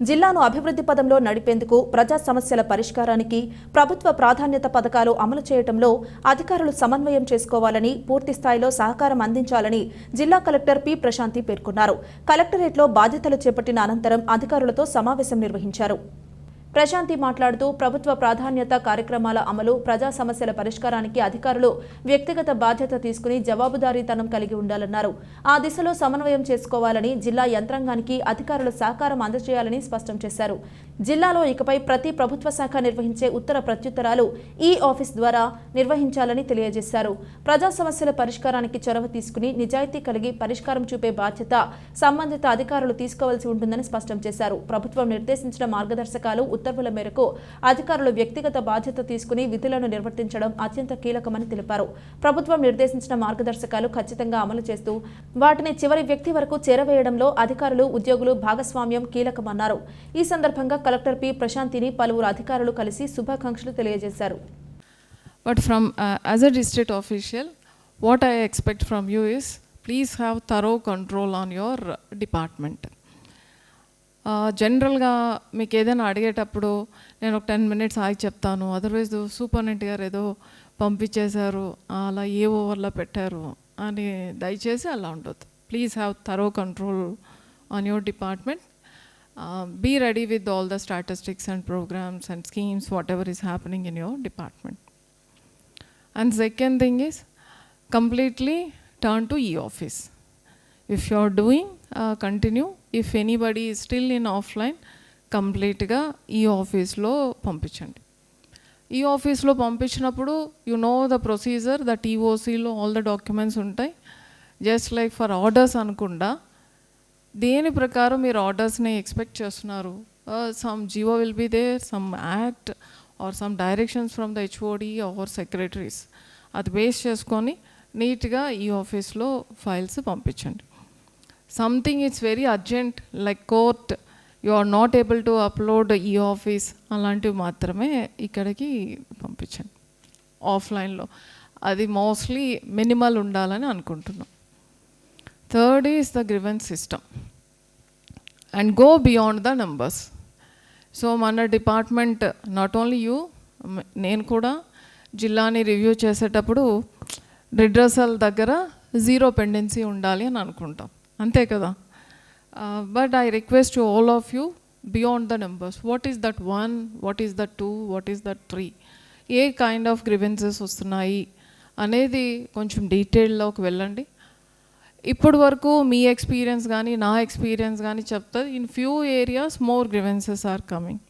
జిల్లాను అభివృద్ధి పదంలో నడిపేందుకు ప్రజా సమస్యల పరిష్కారానికి ప్రభుత్వ ప్రాధాన్యత పథకాలు అమలు చేయడంలో అధికారులు సమన్వయం చేసుకోవాలని పూర్తి స్థాయిలో సహకారం అందించాలని జిల్లా కలెక్టర్ పి ప్రశాంతి పేర్కొన్నారు. కలెక్టరేట్లో బాధ్యతలు చేపట్టిన అనంతరం అధికారులతో సమావేశం నిర్వహించారు. ప్రశాంతి మాట్లాడుతూ ప్రభుత్వ ప్రాధాన్యత కార్యక్రమాల అమలు ప్రజా సమస్యల పరిష్కారానికి అధికారులు వ్యక్తిగత బాధ్యత తీసుకుని జవాబుదారీతనం కలిగి ఉండాలన్నారు. ఆ దిశలో సమన్వయం చేసుకోవాలని జిల్లా యంత్రాంగానికి అధికారులు సహకారం అందజేయాలని స్పష్టం చేశారు. జిల్లాలో ఇకపై ప్రతి ప్రభుత్వ శాఖ నిర్వహించే ఉత్తర ప్రత్యుత్తరాలు ఈ ఆఫీస్ ద్వారా నిర్వహించాలని తెలియజేశారు. ప్రజా సమస్యల పరిష్కారానికి చొరవ తీసుకుని నిజాయితీ కలిగి పరిష్కారం చూపే బాధ్యత సంబంధిత అధికారులు తీసుకోవాల్సి ఉంటుందని స్పష్టం చేశారు. ప్రభుత్వం నిర్దేశించిన మార్గదర్శకాలు ఉత్తర్వుల మేరకు అధికారులు వ్యక్తిగత బాధ్యత తీసుకుని విధులను నిర్వర్తించడం అత్యంత కీలకమని తెలిపారు. ప్రభుత్వం నిర్దేశించిన మార్గదర్శకాలు ఖచ్చితంగా అమలు చేస్తూ వాటిని చివరి వ్యక్తి వరకు చేరవేయడంలో అధికారులు ఉద్యోగులు భాగస్వామ్యం కీలకమన్నారు. ఈ సందర్భంగా కలెక్టర్ పి. ప్రశాంతిని పలువురు అధికారులు కలిసి శుభాకాంక్షలు తెలియజేశారు. But from uh, as a district official, what I expect from you is please have thorough control on your department. జనరల్గా మీకు ఏదైనా అడిగేటప్పుడు నేను ఒక టెన్ మినిట్స్ ఆగి చెప్తాను. అదర్వైజ్ సూపర్నెంట్ గారు ఏదో పంపించేశారు అలా ఏ ఓవర్లో పెట్టారు అని దయచేసి అలా ఉండొద్దు. Please have thorough control on your department be ready with all the statistics and programmes and schemes whatever is happening in your department and second thing is completely turn to e office if you are doing continue if anybody still in offline కంప్లీట్గా ఈ ఆఫీస్లో పంపించండి. ఈ ఆఫీస్లో పంపించినప్పుడు you know the procedure the టీఓసీలో all the documents ఉంటాయి. Just like for orders అనుకుండా దేని ప్రకారం మీరు ఆర్డర్స్ని ఎక్స్పెక్ట్ చేస్తున్నారు? Some GO will be there some act or some directions from the HOD or secretaries అది బేస్ చేసుకొని నీట్గా ఈ ఆఫీస్లో ఫైల్స్ పంపించండి. Something it's very urgent like court you are not able to upload e office అలాంటివి మాత్రమే ఇక్కడికి పంపించండి. ఆఫ్లైన్లో అది మోస్ట్లీ మినిమల్ ఉండాలని అనుకుంటున్నాం. Third is the grievance system and go beyond the numbers so మన డిపార్ట్మెంట్ నాట్ ఓన్లీ యూ నేను కూడా జిల్లాని రివ్యూ చేసేటప్పుడు రిడ్రసల్ దగ్గర జీరో పెండెన్సీ ఉండాలి అని అనుకుంటాం. అంతే కదా? But I request you all of you beyond the numbers what is that one what is that two what is that three A kind of grievances వస్తున్నాయి అనేది కొంచెం డీటెయిల్లోకి వెళ్ళండి. ఇప్పటి వరకు మీ ఎక్స్పీరియన్స్ కానీ నా ఎక్స్పీరియన్స్ కానీ చెప్తుంది in few areas more grievances are coming